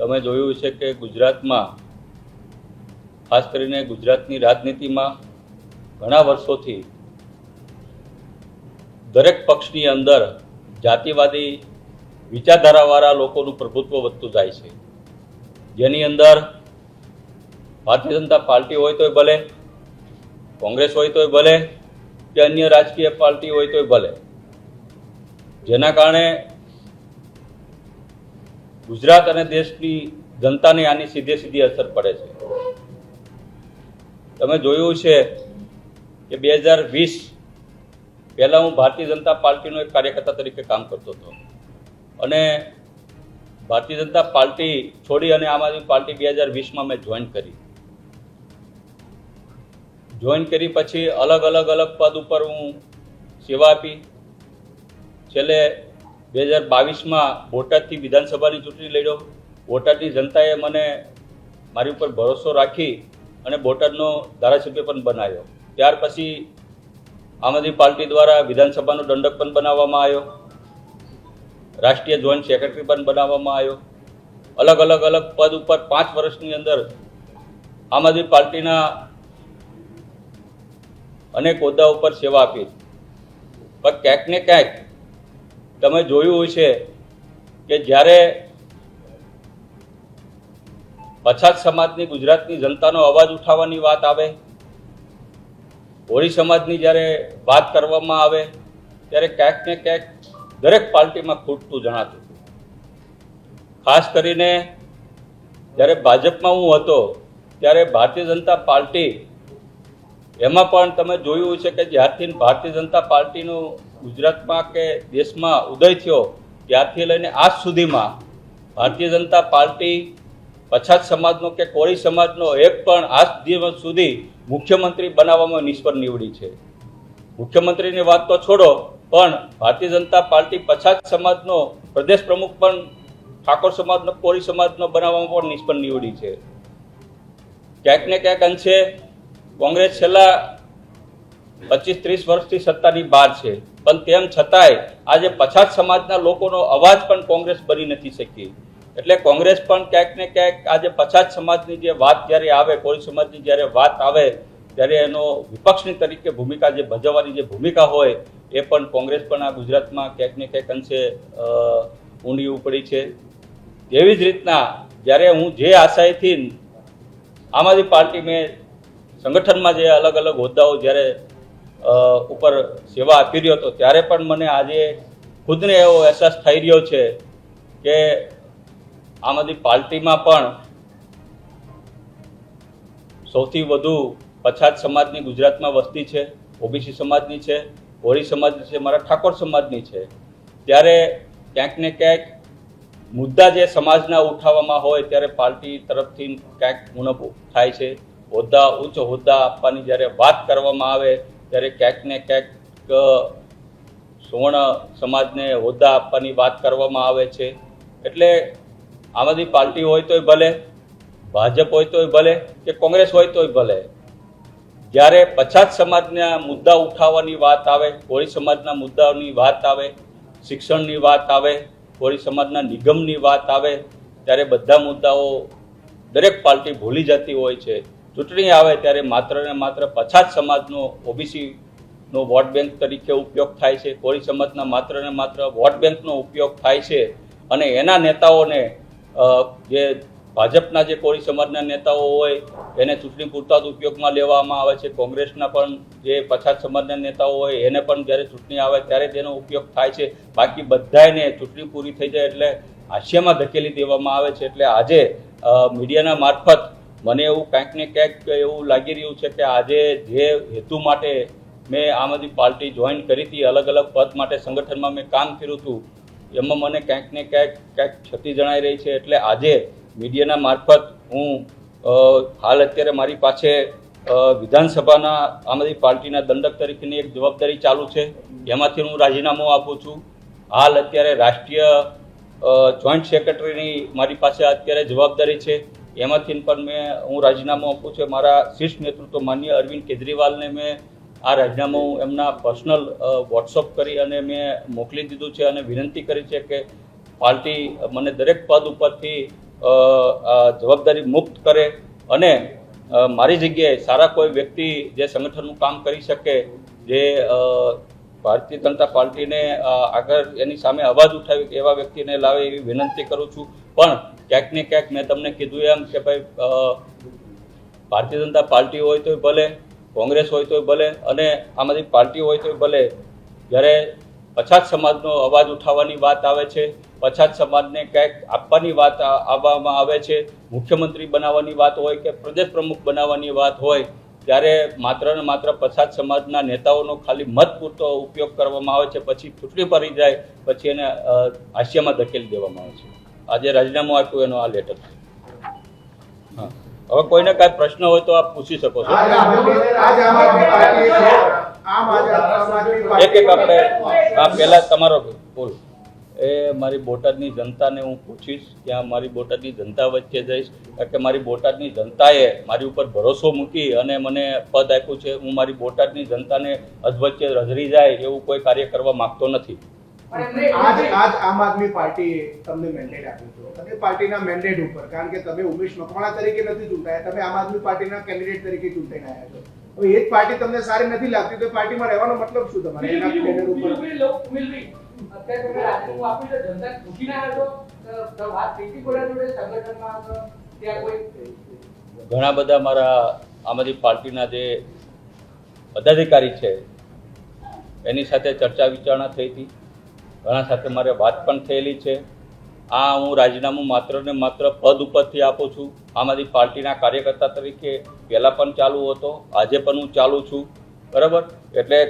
તમે જોયું છે કે ગુજરાતમાં, ખાસ કરીને ગુજરાતની રાજનીતિમાં ઘણા વર્ષોથી દરેક પક્ષની અંદર જાતિવાદી વિચારધારાવાળા લોકોનું પ્રભુત્વ વધતું જાય છે. જેની અંદર ભારતીય જનતા પાર્ટી હોય તોય ભલે, કોંગ્રેસ હોય તોય ભલે, કે અન્ય રાજકીય પાર્ટી હોય તોય ભલે. જેના કારણે ગુજરાત અને દેશની જનતાને આની સીધે સીધી અસર પડે છે. તમે જોયું છે કે બે હજાર વીસ પહેલાં હું ભારતીય જનતા પાર્ટીનો એક કાર્યકર્તા તરીકે કામ કરતો હતો. અને ભારતીય જનતા પાર્ટી છોડી અને આમ આદમી પાર્ટી બે હજાર વીસમાં મેં જોઈન કરી. જોઈન કરી પછી અલગ અલગ અલગ પદ ઉપર હું સેવા આપી. છેલ્લે બે હજાર બાવીસમાં બોટાદથી વિધાનસભાની ચૂંટણી લડ્યો. બોટાદની જનતાએ મને મારી ઉપર ભરોસો રાખી અને બોટાદનો ધારાસભ્ય પણ બનાવ્યો. ત્યાર પછી આમ આદમી પાર્ટી દ્વારા વિધાનસભાનો દંડક પણ બનાવવામાં આવ્યો. રાષ્ટ્રીય જોઈન્ટ સેક્રેટરી પણ બનાવવામાં આવ્યો. અલગ અલગ અલગ પદ ઉપર પાંચ વર્ષની અંદર આમ આદમી પાર્ટીના અનેક હોદ્દા ઉપર સેવા આપી. પણ ક્યાંક ને ક્યાંક તમે જોયું હશે કે જ્યારે પછાત સમાજની ગુજરાતની જનતાનો અવાજ ઉઠાવવાની વાત આવે, હોળી સમાજની જ્યારે વાત કરવામાં આવે, ત્યારે ક્યાંક ને ક્યાંક દરેક પાર્ટીમાં ખૂટતું જણાતું ખાસ કરીને જ્યારે ભાજપમાં હું હતો, ત્યારે ભારતીય જનતા પાર્ટી, એમાં પણ તમે જોયું છે કે જ્યારથી ભારતીય જનતા પાર્ટીનો ગુજરાતમાં કે દેશમાં ઉદય થયો ત્યારથી લઈને આજ સુધીમાં ભારતીય જનતા પાર્ટી, પછાત સમાજનો કે કોળી સમાજનો એક પણ આજ દિવસ સુધી મુખ્યમંત્રી બનાવવામાં નિષ્ફળ નીવડી છે. મુખ્યમંત્રીની વાત તો છોડો, પણ ભારતીય જનતા પાર્ટી, પછાત સમાજનો, પ્રદેશ પ્રમુખ પણ ઠાકોર સમાજનો, કોળી સમાજનો બનાવવામાં પણ નિષ્ફળ નીવડી છે. ક્યાંક ને ક્યાંક અંશે કોંગ્રેસ છેલ્લા પચીસ ત્રીસ વર્ષથી સત્તાની બહાર છે. પણ તેમ છતાંય આજે પછાત સમાજના લોકોનો અવાજ પણ કોંગ્રેસ બની નથી શકી. એટલે કોંગ્રેસ પણ ક્યાંક ને ક્યાંક આજે પછાત સમાજની જે વાત જ્યારે આવે કોળી સમાજની જ્યારે વાત આવે, ત્યારે એનો વિપક્ષની તરીકે ભૂમિકા જે ભજવવાની જે ભૂમિકા હોય, એ પણ કોંગ્રેસ પણ આ ગુજરાતમાં ક્યાંક ને ક્યાંક અંશે ઊંડી ઉપડી છે. એવી જ રીતના જ્યારે હું જે આશયથી આમ આદમી પાર્ટી મેં સંગઠનમાં જે અલગ અલગ હોદ્દાઓ જ્યારે ઉપર સેવા આપી રહ્યો હતો. ત્યારે પણ મને આજે ખુદને એવો અહેસાસ થઈ રહ્યો છે કે આમ આદમી પાર્ટીમાં પણ સૌથી વધુ પછાત સમાજની ગુજરાતમાં વસ્તી છે, ઓબીસી સમાજની છે, કોળી સમાજની છે, મારા ઠાકોર સમાજની છે. ત્યારે ક્યાંક ને ક્યાંક મુદ્દા જે સમાજના ઉઠાવવામાં હોય ત્યારે પાર્ટી તરફથી ક્યાંક ઉણપ થાય છે. હોદ્દા, ઉચ્ચ હોદ્દા આપવાની જ્યારે વાત કરવામાં આવે ત્યારે ક્યાંક ને ક્યાંક સુવર્ણ સમાજને હોદ્દા આપવાની વાત કરવામાં આવે છે. એટલે આમ આદમી પાર્ટી હોય તોય ભલે, ભાજપ હોય તોય ભલે કે કોંગ્રેસ હોય તોય ભલે, જ્યારે પછાત સમાજના મુદ્દા ઉઠાવવાની વાત આવે, કોળી સમાજના મુદ્દાઓની વાત આવે, શિક્ષણની વાત આવે, કોળી સમાજના નિગમની વાત આવે, ત્યારે બધા મુદ્દાઓ દરેક પાર્ટી ભૂલી જતી હોય છે. ચૂંટણી આવે ત્યારે માત્ર ને માત્ર પછાત સમાજનો ઓબીસી નો વોટ બેંક તરીકે ઉપયોગ થાય છે, કોળી સમાજના માત્ર ને માત્ર વોટ બેંકનો ઉપયોગ થાય છે અને એના નેતાઓને જે ભાજપના જે કોળી સમાજના નેતાઓ હોય, એને ચૂંટણી પૂરતા જ ઉપયોગમાં લેવામાં આવે છે. કોંગ્રેસના પણ જે પછાત સમાજના નેતાઓ હોય, એને પણ જ્યારે ચૂંટણી આવે ત્યારે તેનો ઉપયોગ થાય છે. બાકી બધાને ચૂંટણી પૂરી થઈ જાય એટલે હાસ્યમાં ધકેલી દેવામાં આવે છે. એટલે આજે મીડિયાના મારફત મને એવું ક્યાંક ને ક્યાંક એવું લાગી રહ્યું છે કે આજે જે હેતુ માટે મેં આમ આદમી પાર્ટી જોઈન કરી હતી, અલગ અલગ પદ માટે સંગઠનમાં મેં કામ કર્યું હતું, એમાં મને ક્યાંક ને ક્યાંક ક્યાંક ક્ષતિ જણાઈ રહી છે. એટલે આજે મીડિયાના મારફત હું હાલ અત્યારે મારી પાસે વિધાનસભાના આમ આદમી પાર્ટીના દંડક તરીકેની એક જવાબદારી ચાલુ છે. એમાંથી હું રાજીનામું આપું છું. હાલ અત્યારે રાષ્ટ્રીય જોઈન્ટ સેક્રેટરીની મારી પાસે અત્યારે જવાબદારી છે. એમાંથી પણ મેં હું રાજીનામું આપું છું. મારા શીર્ષ નેતૃત્વ માન્ય અરવિંદ કેજરીવાલને મેં આ રાજીનામું એમના પર્સનલ વોટ્સઅપ કરી અને મેં મોકલી દીધું છે અને વિનંતી કરી છે કે પાર્ટી મને દરેક પદ ઉપરથી જવાબદારી મુક્ત કરે અને મારી જગ્યાએ સારા કોઈ વ્યક્તિ જે સંગઠનનું કામ કરી શકે, જે ભારતીય જનતા પાર્ટીને આગળ એની સામે અવાજ ઉઠાવી એવા વ્યક્તિને લાવે એવી વિનંતી કરું છું. પણ ક્યાંક ને ક્યાંક મેં તમને કીધું એમ કે ભાઈ ભારતીય જનતા પાર્ટી હોય તોય ભલે, કોંગ્રેસ હોય તોય ભલે અને આમાંથી પાર્ટી હોય તોય ભલે, જ્યારે પછાત સમાજનો અવાજ ઉઠાવવાની વાત આવે છે, પછાત સમાજને ક્યાંક આપવાની વાત આવવામાં આવે છે, મુખ્યમંત્રી બનાવવાની વાત હોય કે પ્રદેશ પ્રમુખ બનાવવાની વાત હોય, ત્યારે માત્ર ને માત્ર પછાત સમાજના નેતાઓનો ખાલી મત પૂરતો ઉપયોગ કરવામાં આવે છે, પછી ચૂંટણી પડી જાય, પછી એને હાસ્યમાં ધકેલી દેવામાં આવે છે. આજે રાજીનામું આપ્યું એનો આ લેટર છે હા. હવે કોઈને કાંઈ પ્રશ્ન હોય તો આપ પૂછી શકો છો. એક એક આપણે આ પહેલાં તમારો બોલ. એ મારી બોટાદની જનતાને હું પૂછીશ ત્યાં મારી બોટાદની જનતા વચ્ચે જઈશ. કારણ કે મારી બોટાદની જનતાએ મારી ઉપર ભરોસો મૂકી અને મને પદ આપ્યું છે. હું મારી બોટાદની જનતાને અધવચ્ચે રઝરી જાય એવું કોઈ કાર્ય કરવા માંગતો નથી. આજ આજ આમ આદમી પાર્ટીએ તમને મેન્ડેટ આપ્યું છે અને પાર્ટીના મેન્ડેટ ઉપર કારણ કે તમે ઉમેશ મકવાણા તરીકે નથી ચૂંટાયા તમે આમ આદમી પાર્ટીના કેન્ડિડેટ તરીકે ચૂંટાઈને આવ્યા છો. હવે એ જ પાર્ટી તમને સારી નથી લાગતી તો પાર્ટીમાં રહેવાનો મતલબ શું તમારે? એના કેન્ડિડેટ ઉપર? ઘણા બધા મારા આમ આદમી પાર્ટીના જે પદાધિકારી છે એની સાથે ચર્ચા વિચારણા થઈ હતી. ઘણા સાથે મારે વાત પણ થયેલી છે. આ હું રાજીનામું માત્ર ને માત્ર પદ ઉપરથી આપું છું. આમાંથી પાર્ટીના કાર્યકર્તા તરીકે પહેલાં પણ ચાલુ હતો, આજે પણ હું ચાલુ છું. બરાબર? એટલે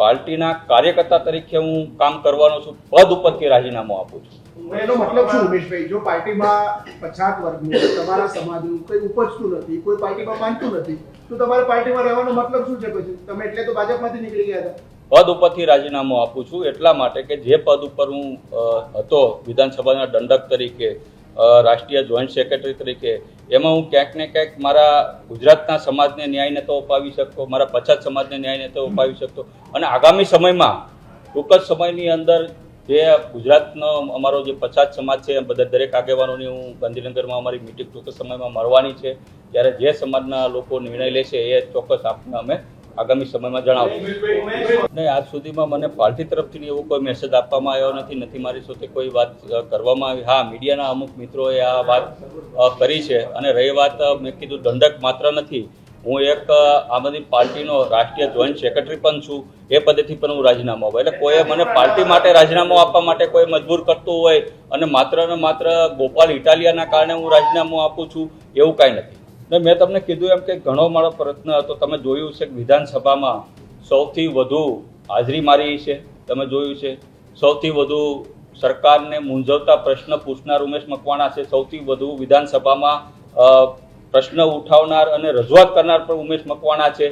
પાર્ટીના કાર્યકર્તા તરીકે હું કામ કરવાનો છું, પદ ઉપરથી રાજીનામું આપું છું. એનો મતલબ શું, ઉમેશભાઈ? જો પાર્ટીમાં પછાત વર્ગનું તમારા સમાજનું કોઈ ઉપજતું નથી, કોઈ પાર્ટીમાં માનતું નથી, તો તમારે પાર્ટીમાં રહેવાનો મતલબ શું છે પછી? તમે એટલે તો ભાજપમાંથી નીકળી ગયા હતા. પદ ઉપરથી રાજીનામું આપું છું. એટલા માટે કે જે પદ ઉપર હું હતો વિધાનસભાના દંડક તરીકે રાષ્ટ્રીય જોઈન્ટ સેક્રેટરી તરીકે, એમાં હું ક્યાંક ને ક્યાંક મારા ગુજરાતના સમાજને ન્યાય નતો અપાવી શકતો, મારા પછાત સમાજને ન્યાય નતો અપાવી શકતો. અને આગામી સમયમાં, ટૂંક જ સમયની અંદર જે ગુજરાતનો અમારો જે પછાત સમાજ છે બધા દરેક આગેવાનોની હું ગાંધીનગરમાં અમારી મિટિંગ ટૂંક સમયમાં મળવાની છે. ત્યારે જે સમાજના લોકો નિર્ણય લેશે, એ ચોક્કસ આપને અમે આગામી સમયમાં જણાવશું નહીં આજ સુધીમાં મને પાર્ટી તરફથી એવો કોઈ મેસેજ આપવામાં આવ્યો નથી નથી મારી સાથે કોઈ વાત કરવામાં આવી. હા, મીડિયાના અમુક મિત્રોએ આ વાત કરી છે અને રહી વાત મેં કીધું દંડક માત્ર નથી. હું એક આ આદમી પાર્ટીનો રાષ્ટ્રીય જોઈન્ટ સેક્રેટરી પણ છું. એ પદેથી પણ હું રાજીનામું આપું. એટલે કોઈએ મને પાર્ટી માટે રાજીનામું આપવા માટે કોઈ મજબૂર કરતું હોય અને માત્ર ને માત્ર ગોપાલ ઇટાલિયાના કારણે હું રાજીનામું આપું છું, એવું કાંઈ નથી. ને મેં તમને કીધું એમ કે ઘણો મારો પ્રયત્ન હતો. તમે જોયું છે કે વિધાનસભામાં સૌથી વધુ હાજરી મારી છે. તમે જોયું છે. સૌથી વધુ સરકારને મૂંઝવતા પ્રશ્ન પૂછનાર ઉમેશ મકવાણા છે. સૌથી વધુ વિધાનસભામાં પ્રશ્ન ઉઠાવનાર અને રજૂઆત કરનાર પણ ઉમેશ મકવાણા છે.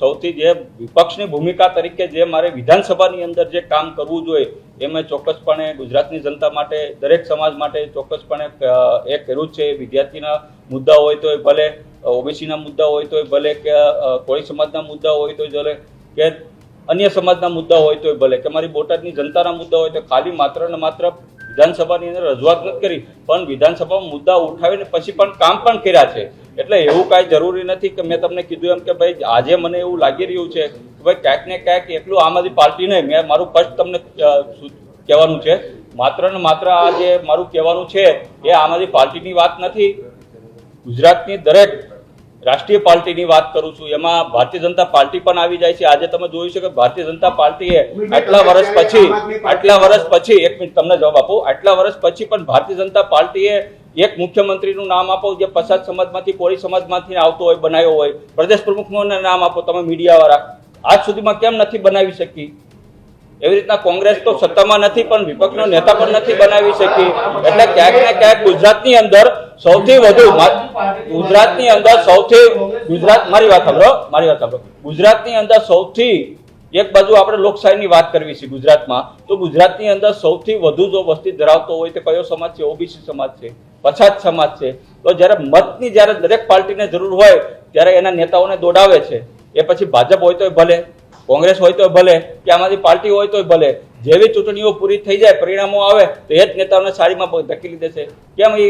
સૌથી જે વિપક્ષની ભૂમિકા તરીકે જે મારે વિધાનસભાની અંદર જે કામ કરવું જોઈએ, એ મેં ચોક્કસપણે ગુજરાતની જનતા માટે, દરેક સમાજ માટે ચોક્કસપણે એ કર્યું છે. વિદ્યાર્થીના મુદ્દા હોય તોય ભલે ઓબીસીના મુદ્દા હોય તોય ભલે કે કોળી સમાજના મુદ્દા હોય તોય ભલે કે અન્ય સમાજના મુદ્દા હોય તોય ભલે કે મારી બોટાદની જનતાના મુદ્દા હોય તો ખાલી માત્ર ને માત્ર વિધાનસભાની અંદર રજૂઆત નથી કરી, પણ વિધાનસભામાં મુદ્દા ઉઠાવીને પછી પણ કામ પણ કર્યા છે. એટલે એવું કાંઈ જરૂરી નથી કે મેં તમને કીધું એમ કે ભાઈ, આજે મને એવું લાગી રહ્યું છે કે ભાઈ ક્યાંક ને ક્યાંક એટલું આમ આદમી પાર્ટી નહીં, મેં મારું ફર્સ્ટ તમને કહેવાનું છે. માત્ર ને માત્ર આ જે મારું કહેવાનું છે, એ આમ આદમી પાર્ટીની વાત નથી. ગુજરાતની દરેક રાષ્ટ્રીય પાર્ટીની વાત કરું છું. એમાં ભારતીય જનતા પાર્ટી પણ આવી જાય છે. આજે તમે જોયું છે કે ભારતીય જનતા પાર્ટીએ આટલા વર્ષ પછી, આટલા વર્ષ પછી, એક મિનિટ તમને જવાબ આપો. આટલા વર્ષ પછી પણ ભારતીય જનતા પાર્ટીએ એક મુખ્યમંત્રીનું નામ આપો, જે પછાત સમાજમાંથી, કોળી સમાજમાંથી આવતો હોય, બનાવ્યો હોય. પ્રદેશ પ્રમુખનું નામ આપો, તમે મીડિયાવાળા. આજ સુધીમાં કેમ નથી બનાવી શકી? એવી રીતના કોંગ્રેસ તો સત્તામાં નથી, પણ વિપક્ષનો નેતા પણ નથી બનાવી શકી. એટલે ક્યાંક ને ક્યાંક ગુજરાતની અંદર સૌથી વધુ ગુજરાતની અંદર સૌથી, ગુજરાત, મારી વાત સાંભળો, મારી વાત સાંભળો. ગુજરાતની અંદર સૌથી, એક બાજુ આપણે લોકશાહીની વાત કરવી છે ગુજરાતમાં, તો ગુજરાતની અંદર સૌથી વધુ જો વસ્તી ધરાવતો હોય તો કયો સમાજ છે? ઓબીસી સમાજ છે, પછાત સમાજ છે. તો જ્યારે મતની જ્યારે દરેક પાર્ટીને જરૂર હોય, ત્યારે એના નેતાઓને દોડાવે છે. એ પછી ભાજપ હોય તોય ભલે, કોંગ્રેસ હોય તોય ભલે, કે આમાંથી પાર્ટી હોય તોય ભલે, જેવી ચૂંટણીઓ પૂરી થઈ જાય, પરિણામો આવે, તો એ જ નેતાઓને સારીમાં ધકેલી દેશે. કેમ એ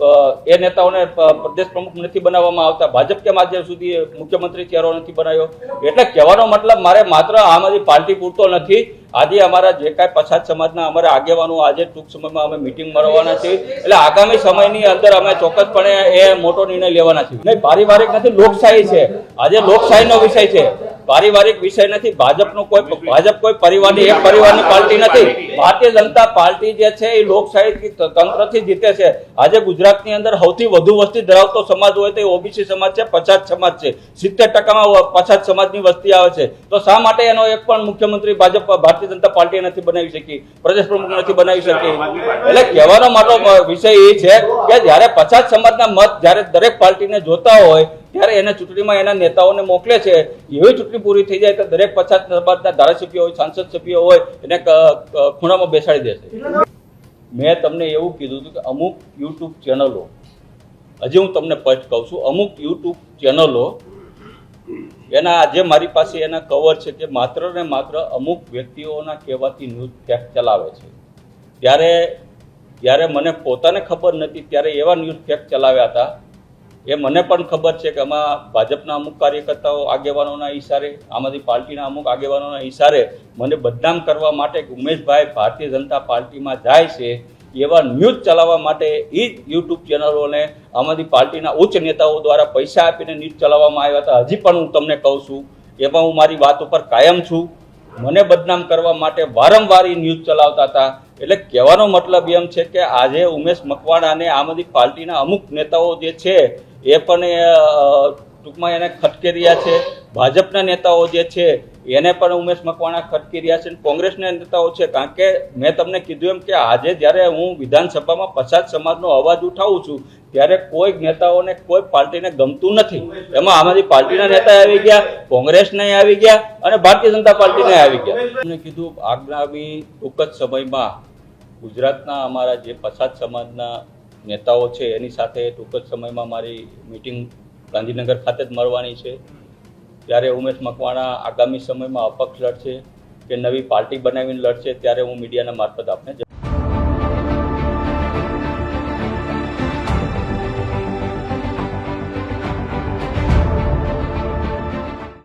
એ નેતાઓને પ્રદેશ પ્રમુખ નથી બનાવવામાં આવતા. ભાજપ કેમ આજે સુધી મુખ્યમંત્રી ચહેરો નથી બનાવ્યો? એટલે કહેવાનો મતલબ મારે માત્ર આમ આદમી પાર્ટી પૂરતો નથી. આજે અમારા જે કાંઈ પછાત સમાજના અમારા આગેવાનો આજે ટૂંક સમયમાં અમે મિટિંગ મળવાના છીએ. એટલે આગામી સમયની અંદર અમે ચોક્કસપણે એ મોટો નિર્ણય લેવાના છીએ. નહીં, પારિવારિક નથી, લોકશાહી છે. આજે લોકશાહીનો વિષય છે. પારિવારિક વિષય નથી, ભાજપનો કોઈ ભાજપ કોઈ પરિવારની, એક પરિવારની પાર્ટી નથી. ભારતીય જનતા પાર્ટી જે છે, એ લોકશાહી તંત્રથી જીતે છે. આજે ગુજરાતની અંદર સૌથી વધુ વસ્તી ધરાવતો સમાજ હોય તો એ ઓબીસી સમાજ છે, પછાત સમાજ છે. સિત્તેર ટકામાં પછાત સમાજની વસ્તી આવે છે. તો શા માટે એનો એક પણ મુખ્યમંત્રી ભાજપ, ભારતીય જનતા પાર્ટી નથી બનાવી શકી પ્રદેશ પ્રમુખ નથી બનાવી શકી. એટલે કહેવાનો મારો વિષય એ છે કે જ્યારે પછાત સમાજના મત જ્યારે દરેક પાર્ટીને જોતા હોય ત્યારે એને ચૂંટણીમાં એના નેતાઓને મોકલે છે. એવી ચૂંટણી પૂરી થઈ જાય તો દરેક પછાત સમાજના ધારાસભ્યો હોય સાંસદ સભ્ય હોય એને ખૂણામાં બેસાડી દેશે. મેં તમને એવું કીધું હતું કે અમુક યુટ્યુબ ચેનલો હજી હું તમને સ્પષ્ટ કહું છું અમુક યુટ્યુબ ચેનલો એના આજે મારી પાસે એના કવર છે કે માત્ર ને માત્ર અમુક વ્યક્તિઓના કહેવાથી ન્યૂઝ ક્યાંક ચલાવે છે. ત્યારે જ્યારે મને પોતાને ખબર નથી, ત્યારે એવા ન્યૂઝ ક્યાંક ચલાવ્યા હતા. એ મને પણ ખબર છે કે આમાં ભાજપના અમુક કાર્યકર્તાઓ આગેવાનોના ઈશારે, આમાંથી પાર્ટીના અમુક આગેવાનોના ઈશારે મને બદનામ કરવા માટે ઉમેશભાઈ ભારતીય જનતા પાર્ટીમાં જાય છે. એવા ન્યૂઝ ચલાવવા માટે એ જ યુટ્યુબ ચેનલોને આમાંથી પાર્ટીના ઉચ્ચ નેતાઓ દ્વારા પૈસા આપીને ન્યૂઝ ચલાવવામાં આવ્યા હતા. હજી પણ હું તમને કહું છું, એમાં હું મારી વાત ઉપર કાયમ છું. મને બદનામ કરવા માટે વારંવાર એ ન્યૂઝ ચલાવતા હતા. એટલે કહેવાનો મતલબ એમ છે કે આજે ઉમેશ મકવાણાને આમ આદમી પાર્ટીના અમુક નેતાઓ જે છે, એ પણ ટૂંકમાં એને ખટકી રહ્યા છે. ભાજપના નેતાઓ જે છે, એને પણ ઉમેશ મકવાણા ખટકી રહ્યા છે અને કોંગ્રેસના નેતાઓ છે. કારણ કે મેં તમને કીધું એમ કે આજે જ્યારે હું વિધાનસભામાં પછાત સમાજનો અવાજ ઉઠાવું છું, ત્યારે કોઈ નેતાઓને, કોઈ પાર્ટીને ગમતું નથી. એમાં અમારી પાર્ટીના નેતા આવી ગયા, કોંગ્રેસના આવી ગયા અને ભારતીય જનતા પાર્ટીના આવી ગયા. મેં કીધું આગામી ટૂંક જ સમયમાં ગુજરાતના અમારા જે પછાત સમાજના નેતાઓ છે, એની સાથે ટૂંક જ સમયમાં મારી મિટિંગ ગાંધીનગર ખાતે જ મળવાની છે. ત્યારે ઉમેશ મકવાણા આગામી સમયમાં અપક્ષ લડશે કે નવી પાર્ટી બનાવીને લડશે, ત્યારે હું મીડિયાના મારફત આપને